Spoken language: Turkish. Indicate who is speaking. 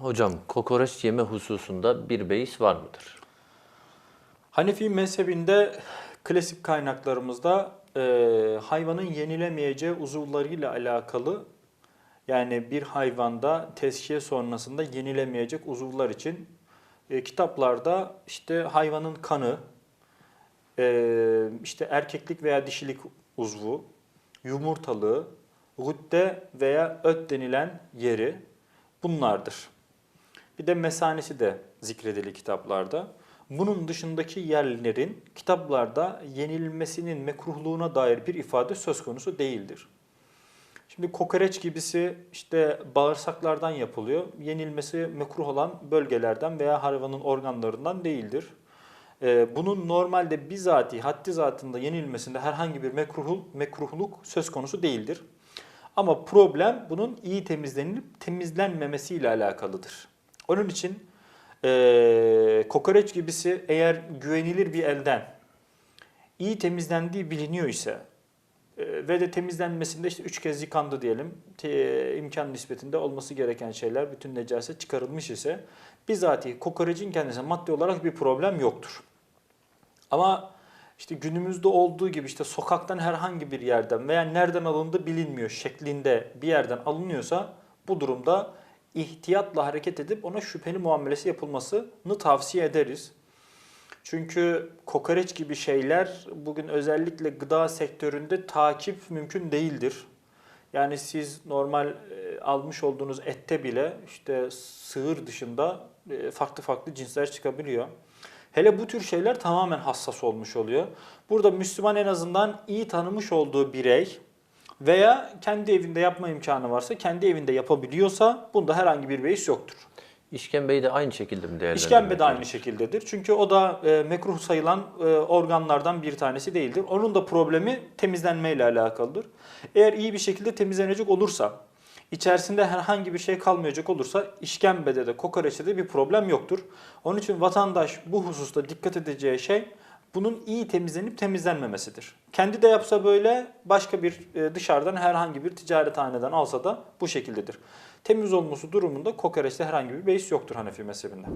Speaker 1: Hocam kokoreç yeme hususunda bir beis var mıdır?
Speaker 2: Hanefi mezhebinde klasik kaynaklarımızda e, hayvanın yenilemeyeceği uzuvlarıyla alakalı yani bir hayvanda tezkiye sonrasında yenilemeyecek uzuvlar için e, kitaplarda işte hayvanın kanı, e, işte erkeklik veya dişilik uzvu, yumurtalığı, gudde veya öt denilen yeri bunlardır. Bir de mesanesi de zikredili kitaplarda. Bunun dışındaki yerlerin kitaplarda yenilmesinin mekruhluğuna dair bir ifade söz konusu değildir. Şimdi kokoreç gibisi işte bağırsaklardan yapılıyor. Yenilmesi mekruh olan bölgelerden veya hayvanın organlarından değildir. Ee, bunun normalde bizatihi haddi zatında yenilmesinde herhangi bir mekruhluk, mekruhluk söz konusu değildir. Ama problem bunun iyi temizlenip temizlenmemesiyle alakalıdır. Onun için eee kokoreç gibisi eğer güvenilir bir elden iyi temizlendiği biliniyor ise e, ve de temizlenmesinde işte üç kez yıkandı diyelim te- imkan nispetinde olması gereken şeyler bütün necaset çıkarılmış ise bizatihi kokorecin kendisine maddi olarak bir problem yoktur. Ama işte günümüzde olduğu gibi işte sokaktan herhangi bir yerden veya nereden alındığı bilinmiyor şeklinde bir yerden alınıyorsa bu durumda ihtiyatla hareket edip ona şüpheli muamelesi yapılmasını tavsiye ederiz. Çünkü kokoreç gibi şeyler bugün özellikle gıda sektöründe takip mümkün değildir. Yani siz normal e, almış olduğunuz ette bile işte sığır dışında e, farklı farklı cinsler çıkabiliyor. Hele bu tür şeyler tamamen hassas olmuş oluyor. Burada Müslüman en azından iyi tanımış olduğu birey veya kendi evinde yapma imkanı varsa, kendi evinde yapabiliyorsa bunda herhangi bir beis yoktur.
Speaker 1: İşkembeyi de aynı şekilde mi değerlendirmek
Speaker 2: İşkembe de aynı şekildedir. Çünkü o da e, mekruh sayılan e, organlardan bir tanesi değildir. Onun da problemi temizlenmeyle alakalıdır. Eğer iyi bir şekilde temizlenecek olursa, içerisinde herhangi bir şey kalmayacak olursa işkembede de kokoreçte de bir problem yoktur. Onun için vatandaş bu hususta dikkat edeceği şey bunun iyi temizlenip temizlenmemesidir. Kendi de yapsa böyle başka bir e, dışarıdan herhangi bir ticarethaneden alsa da bu şekildedir. Temiz olması durumunda kokoreçte herhangi bir beis yoktur Hanefi mezhebinde.